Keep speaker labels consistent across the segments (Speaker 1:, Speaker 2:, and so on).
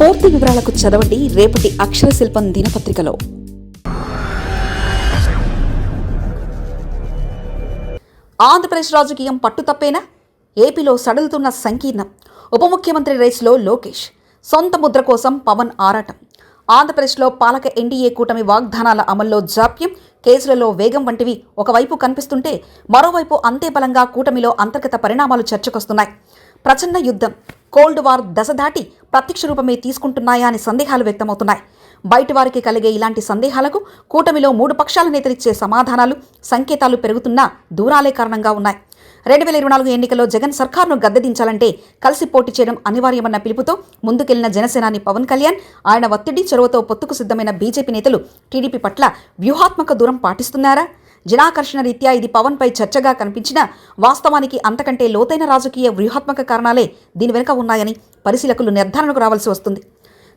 Speaker 1: పూర్తి వివరాలకు చదవండి రేపటి అక్షర శిల్పం దినపత్రికలో. ఆంధ్రప్రదేశ్ రాజకీయం పట్టుతప్పేనా ఏపీలో సడలుతున్న సంకీర్ణం. ఉప ముఖ్యమంత్రి రేసులో లోకేష్. సొంత ముద్ర కోసం పవన్ ఆరాటం. ఆంధ్రప్రదేశ్లో పాలక ఎన్డీఏ కూటమి వాగ్దానాల అమల్లో జాప్యం. కేసులలో వేగం వంటివి ఒకవైపు కనిపిస్తుంటే మరోవైపు అంతే బలంగా కూటమిలో అంతర్గత పరిణామాలు చర్చకొస్తున్నాయి. ప్రచండ యుద్ధం. కోల్డ్ వార్ దశ దాటి ప్రత్యక్ష రూపమే తీసుకుంటున్నాయా అని సందేహాలు వ్యక్తమవుతున్నాయి. బయటి వారికి కలిగే ఇలాంటి సందేహాలకు కూటమిలో మూడు పక్షాల నేతలిచ్చే సమాధానాలు సంకేతాలు పెరుగుతున్నా దూరాలే కారణంగా ఉన్నాయి. రెండు వేల ఇరవై నాలుగు ఎన్నికల్లో జగన్ సర్కార్ను గద్దెదించాలంటే కలిసి పోటీ చేయడం అనివార్యమన్న పిలుపుతో ముందుకెళ్ళిన జనసేనాని పవన్ కళ్యాణ్ ఆయన ఒత్తిడి చొరవతో పొత్తుకు సిద్ధమైన బీజేపీ నేతలు టీడీపీ పట్ల వ్యూహాత్మక దూరం పాటిస్తున్నారా? జనాకర్షణ రీత్యా ఇది పవన్పై చర్చగా కనిపించినా వాస్తవానికి అంతకంటే లోతైన రాజకీయ వ్యూహాత్మక కారణాలే దీని వెనుక ఉన్నాయని పరిశీలకులు నిర్ధారణకు రావాల్సి వస్తుంది.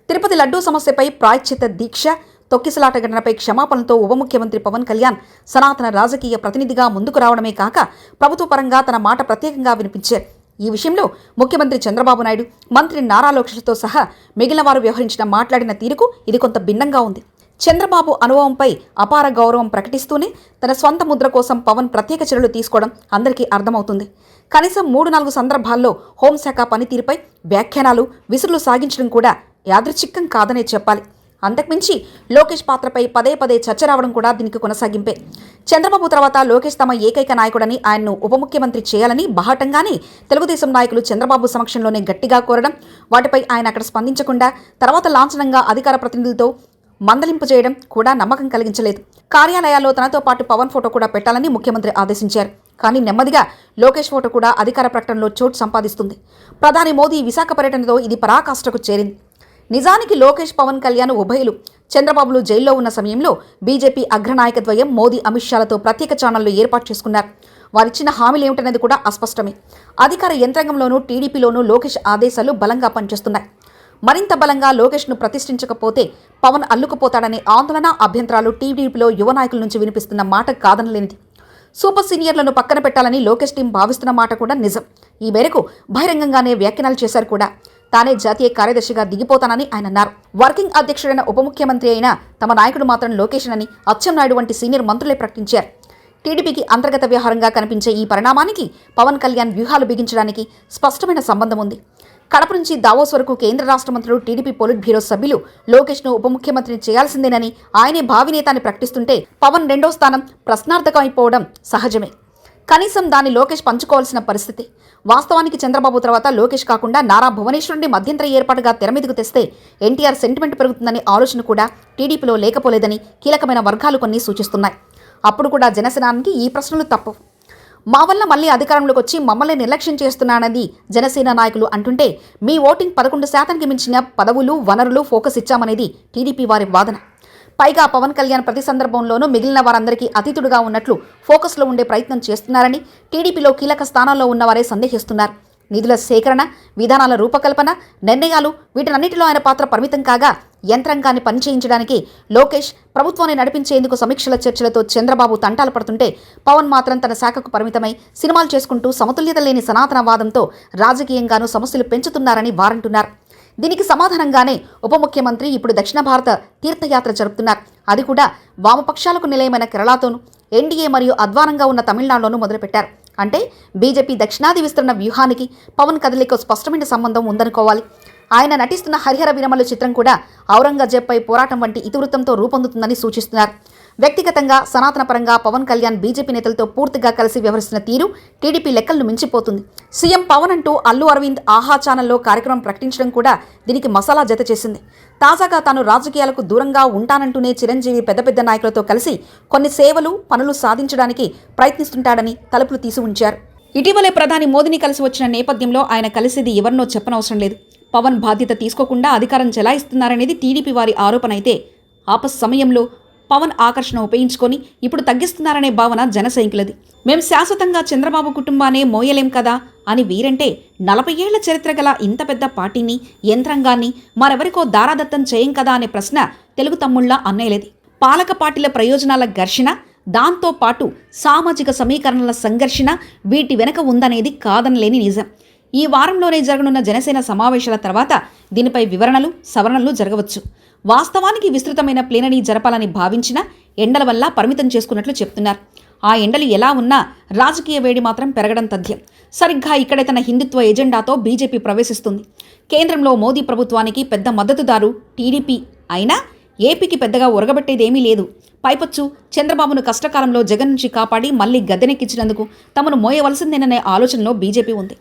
Speaker 1: తిరుపతి లడ్డూ సమస్యపై ప్రాయశ్చిత దీక్ష తొక్కిసలాట ఘటనపై క్షమాపణలతో ఉప ముఖ్యమంత్రి పవన్ కళ్యాణ్ సనాతన రాజకీయ ప్రతినిధిగా ముందుకు రావడమే కాక ప్రభుత్వ పరంగా తన మాట ప్రత్యేకంగా వినిపించారు. ఈ విషయంలో ముఖ్యమంత్రి చంద్రబాబు నాయుడు మంత్రి నారా లోకేష్తో సహా మిగిలిన వారు వ్యవహరించిన మాట్లాడిన తీరుకు ఇది కొంత భిన్నంగా ఉంది. చంద్రబాబు అనుభవంపై అపార గౌరవం ప్రకటిస్తూనే తన స్వంత ముద్ర కోసం పవన్ ప్రత్యేక చర్యలు తీసుకోవడం అందరికీ అర్థమవుతుంది. కనీసం మూడు నాలుగు సందర్భాల్లో హోంశాఖ పనితీరుపై వ్యాఖ్యానాలు విసురులు సాగించడం కూడా యాదృచ్ఛికం కాదనే చెప్పాలి. అంతకుమించి లోకేష్ పాత్రపై పదే పదే చర్చ రావడం కూడా దీనికి కొనసాగింపే. చంద్రబాబు తర్వాత లోకేష్ తమ ఏకైక నాయకుడని ఆయన్ను ఉప ముఖ్యమంత్రి చేయాలని బహాటంగానే తెలుగుదేశం నాయకులు చంద్రబాబు సమక్షంలోనే గట్టిగా కోరడం వాటిపై ఆయన అక్కడ స్పందించకుండా తర్వాత లాంఛనంగా అధికార ప్రతినిధులతో మందలింపు చేయడం కూడా నమ్మకం కలిగించలేదు. కార్యాలయాల్లో తనతో పాటు పవన్ ఫోటో కూడా పెట్టాలని ముఖ్యమంత్రి ఆదేశించారు. కానీ నెమ్మదిగా లోకేష్ ఫోటో కూడా అధికార ప్రకటనలో చోటు సంపాదిస్తుంది. ప్రధాని మోదీ విశాఖ పర్యటనతో ఇది పరాకాష్ఠకు చేరింది. నిజానికి లోకేష్ పవన్ కళ్యాణ్ ఉభయులు చంద్రబాబులు జైల్లో ఉన్న సమయంలో బీజేపీ అగ్రనాయకద్వయం మోదీ అమిత్ షాలతో ప్రత్యేక ఛానళ్ళు ఏర్పాటు చేసుకున్నారు. వారిచ్చిన హామీలు ఏమిటనేది కూడా అస్పష్టమే. అధికార యంత్రాంగంలోనూ టీడీపీలోనూ లోకేష్ ఆదేశాలు బలంగా పనిచేస్తున్నాయి. మరింత బలంగా లోకేష్ను ప్రతిష్ఠించకపోతే పవన్ అల్లుకుపోతాడనే ఆందోళన అభ్యంతరాలు టీడీపీలో యువ నాయకుల నుంచి వినిపిస్తున్న మాట కాదనలేనిది. సూపర్ సీనియర్లను పక్కన పెట్టాలని లోకేష్ టీం భావిస్తున్న మాట కూడా నిజం. ఈ మేరకు బహిరంగంగానే వ్యాఖ్యానాలు చేశారు కూడా. తానే జాతీయ కార్యదర్శిగా దిగిపోతానని ఆయన అన్నారు. వర్కింగ్ అధ్యక్షుడైన ఉప ముఖ్యమంత్రి అయిన తమ నాయకుడు మాత్రం లోకేష్ అని అచ్చెన్నాయుడు వంటి సీనియర్ మంత్రులే ప్రకటించారు. టీడీపీకి అంతర్గత వ్యవహారంగా కనిపించే ఈ పరిణామానికి పవన్ కళ్యాణ్ వ్యూహాలు బిగించడానికి స్పష్టమైన సంబంధం ఉంది కడప నుంచి దావోస్ వరకు కేంద్ర రాష్ట్ర మంత్రులు టీడీపీ పోలిట్ బ్యూరో సభ్యులు లోకేష్ను ఉప ముఖ్యమంత్రిని చేయాల్సిందేనని ఆయనే భావినేత అని ప్రకటిస్తుంటే పవన్ రెండో స్థానం ప్రశ్నార్థకమైపోవడం సహజమే. కనీసం దాన్ని లోకేష్ పంచుకోవాల్సిన పరిస్థితి. వాస్తవానికి చంద్రబాబు తర్వాత లోకేష్ కాకుండా నారా భువనేశ్వరుని మధ్యంతర ఏర్పాటుగా తెరమీదకు తెస్తే ఎన్టీఆర్ సెంటిమెంట్ పెరుగుతుందనే ఆలోచన కూడా టీడీపీలో లేకపోలేదని కీలకమైన వర్గాలు కొన్ని సూచిస్తున్నాయి. అప్పుడు కూడా జనసేనానికి ఈ ప్రశ్నలు తప్పవు. మా వల్ల మళ్ళీ అధికారంలోకి వచ్చి మమ్మల్ని నిర్లక్ష్యం చేస్తున్నానని జనసేన నాయకులు అంటుంటే మీ ఓటింగ్ పదకొండు శాతానికి మించిన పదవులు వనరులు ఫోకస్ ఇచ్చామనేది టీడీపీ వారి వాదన. పైగా పవన్ కళ్యాణ్ ప్రతి సందర్భంలోనూ మిగిలిన వారందరికీ అతిథుడుగా ఉన్నట్లు ఫోకస్లో ఉండే ప్రయత్నం చేస్తున్నారని టీడీపీలో కీలక స్థానాల్లో ఉన్నవారే సందేహిస్తున్నారు. నిధుల సేకరణ విధానాల రూపకల్పన నిర్ణయాలు వీటన్నిటిలో ఆయన పాత్ర పరిమితం కాగా యంత్రాంగాన్ని పనిచేయించడానికి లోకేష్ ప్రభుత్వాన్ని నడిపించేందుకు సమీక్షల చర్చలతో చంద్రబాబు తంటాలు పడుతుంటే పవన్ మాత్రం తన శాఖకు పరిమితమై సినిమాలు చేసుకుంటూ సమతుల్యత లేని సనాతనవాదంతో రాజకీయంగానూ సమస్యలు పెంచుతున్నారని వారంటున్నారు. దీనికి సమాధానంగానే ఉప ముఖ్యమంత్రి ఇప్పుడు దక్షిణ భారత తీర్థయాత్ర జరుపుతున్నారు. అది కూడా వామపక్షాలకు నిలయమైన కేరళతోనూ ఎన్డీఏ మరియు అద్వానంగా ఉన్న తమిళనాడులోనూ మొదలుపెట్టారు. అంటే బీజేపీ దక్షిణాది విస్తరణ వ్యూహానికి పవన్ కదలిక స్పష్టమైన సంబంధం ఉందనుకోవాలి. ఆయన నటిస్తున్న హరిహర విరమలు చిత్రం కూడా ఔరంగజేబ్పై పోరాటం వంటి ఇతివృత్తంతో రూపొందుతుందని సూచిస్తున్నారు. వ్యక్తిగతంగా సనాతన పరంగా పవన్ కళ్యాణ్ బీజేపీ నేతలతో పూర్తిగా కలిసి వ్యవహరిస్తున్న తీరు టీడీపీ లెక్కలను మించిపోతుంది. సీఎం పవన్ అంటూ అల్లు అరవింద్ ఆహా ఛానల్లో కార్యక్రమం ప్రకటించడం కూడా దీనికి మసాలా జత చేసింది. తాజాగా తాను రాజకీయాలకు దూరంగా ఉంటానంటూనే చిరంజీవి పెద్ద పెద్ద నాయకులతో కలిసి కొన్ని సేవలు పనులు సాధించడానికి ప్రయత్నిస్తుంటాడని తలుపులు తీసి ఉంచారు. ఇటీవలే ప్రధాని మోదీని కలిసి వచ్చిన నేపథ్యంలో ఆయన కలిసేది ఎవరినో చెప్పనవసరం లేదు. పవన్ బాధ్యత తీసుకోకుండా అధికారం చెలాయిస్తున్నారనేది టీడీపీ వారి ఆరోపణ అయితే ఆపస్ సమయంలో పవన్ ఆకర్షణ ఉపయోగించుకొని ఇప్పుడు తగ్గిస్తున్నారనే భావన జనసైనికులది మేం శాశ్వతంగా చంద్రబాబు కుటుంబానే మోయలేం కదా అని వీరంటే నలభై ఏళ్ళ చరిత్ర గల ఇంత పెద్ద పార్టీని యంత్రాంగాన్ని మరెవరికో దారాదత్తం చేయం కదా అనే ప్రశ్న తెలుగు తమ్ముళ్ళ అన్నయ్యలేది. పాలక పార్టీల ప్రయోజనాల ఘర్షణ దాంతో పాటు సామాజిక సమీకరణల సంఘర్షణ వీటి వెనక ఉందనేది కాదనలేని నిజం. ఈ వారంలోనే జరగనున్న జనసేన సమావేశాల తర్వాత దీనిపై వివరణలు సవరణలు జరగవచ్చు. వాస్తవానికి విస్తృతమైన ప్లేనరీ జరపాలని భావించిన ఎండల వల్ల పరిమితం చేసుకున్నట్లు చెప్తున్నారు. ఆ ఎండలు ఎలా ఉన్నా రాజకీయ వేడి మాత్రం పెరగడం తథ్యం. సరిగ్గా ఇక్కడే తన హిందుత్వ ఎజెండాతో బీజేపీ ప్రవేశిస్తుంది. కేంద్రంలో మోదీ ప్రభుత్వానికి పెద్ద మద్దతుదారు టీడీపీ. అయినా ఏపీకి పెద్దగా ఒరగబెట్టేదేమీ లేదు. పైపొచ్చు. చంద్రబాబును కష్టకాలంలో జగన్ నుంచి కాపాడి మళ్ళీ గద్దెనెక్కించినందుకు తమను మోయవలసిందేననే ఆలోచనలో బీజేపీ ఉంది.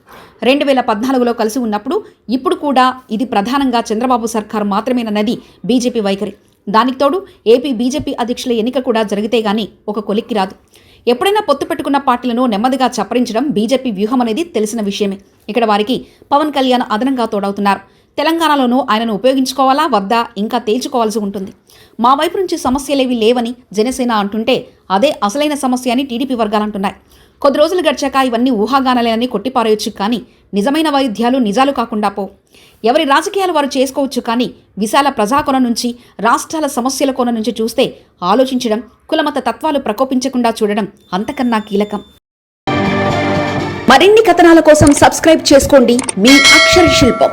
Speaker 1: రెండు వేల పద్నాలుగులో కలిసి ఉన్నప్పుడు ఇప్పుడు కూడా ఇది ప్రధానంగా చంద్రబాబు సర్కారు మాత్రమేనన్నది బీజేపీ వైఖరి. దానికి తోడు ఏపీ బీజేపీ అధ్యక్షుల ఎన్నిక కూడా జరిగితే గానీ ఒక కొలిక్కి రాదు. ఎప్పుడైనా పొత్తు పెట్టుకున్న పార్టీలను నెమ్మదిగా చప్పరించడం బీజేపీ వ్యూహం అనేది తెలిసిన విషయమే. ఇక్కడ వారికి పవన్ కళ్యాణ్ అదనంగా తోడవుతున్నారు. తెలంగాణలోనూ ఆయనను ఉపయోగించుకోవాలా? వద్దా? ఇంకా తేల్చుకోవాల్సి ఉంటుంది. మా వైపు నుంచి సమస్యలేవి లేవని జనసేన అంటుంటే అదే అసలైన సమస్య అని టీడీపీ వర్గాలు అంటున్నాయి కొద్ది రోజులు గడిచాక ఇవన్నీ ఊహాగానాలేనని కొట్టిపారేయొచ్చు కానీ నిజమైన వైద్యాలు నిజాలు కాకుండా పో ఎవరి రాజకీయాలు వారు చేసుకోవచ్చు కానీ విశాల ప్రజాకొన నుంచి రాష్ట్రాల సమస్యల కొన నుంచి చూస్తే ఆలోచించడం కులమత తత్వాలు ప్రకోపించకుండా చూడడం అంతకన్నా కీలకం. మరిన్ని కథనాల కోసం సబ్స్క్రైబ్ చేసుకోండి. మీ అక్షర శిల్పం.